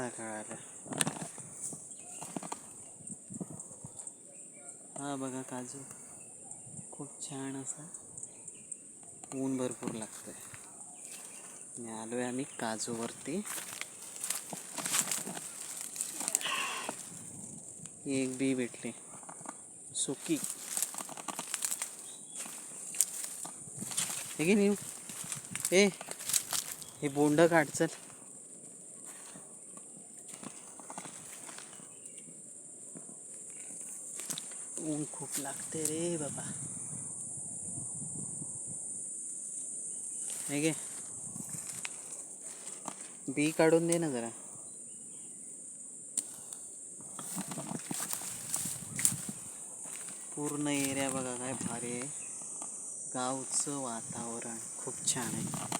आता कळालं हा बघा काजू. खूप छान असा ऊन भरपूर लागतंय. आणि आलोय आम्ही काजूवरती. एक बी भेटली. सुकी. हे घे नाही? ए हे बोंड काढ चल. ऊन खूप लागते रे बाबा. हे गे बी काढून दे ना जरा. पूर्ण एरिया बघा काय भारी आहे. गावचं वातावरण खूप छान आहे.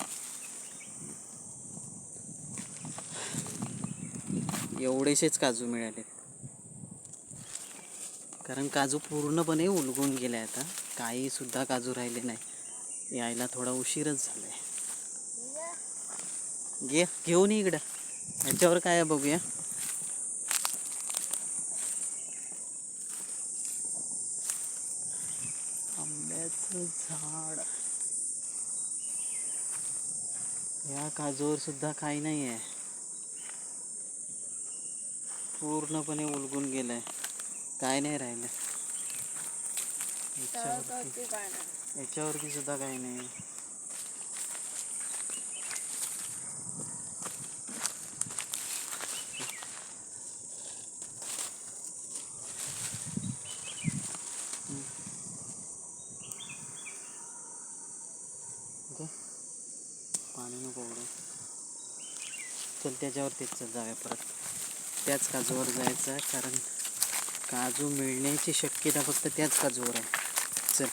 एवढेसेच काजू मिळाले कारण काजू पूर्णपणे उलगून गेले आता काही सुद्धा काजू राहिले नाही. यायला थोडा उशीरच झालाय. घे घेऊन इकडं. ह्याच्यावर काय बघूया. आंब्याचं झाड. या काजूवर सुद्धा काही नाही आहे पूर्णपणे उलगून गेलाय. काय नाही राहिलं. याच्यावरती याच्यावरती सुद्धा काही नाही. पाणी नको उडू चल त्याच्यावरतीच जाऊया परत. त्याच काजूवर जायचं कारण काजू मिळण्याची शक्यता फक्त त्याच काजूवर आहे चल.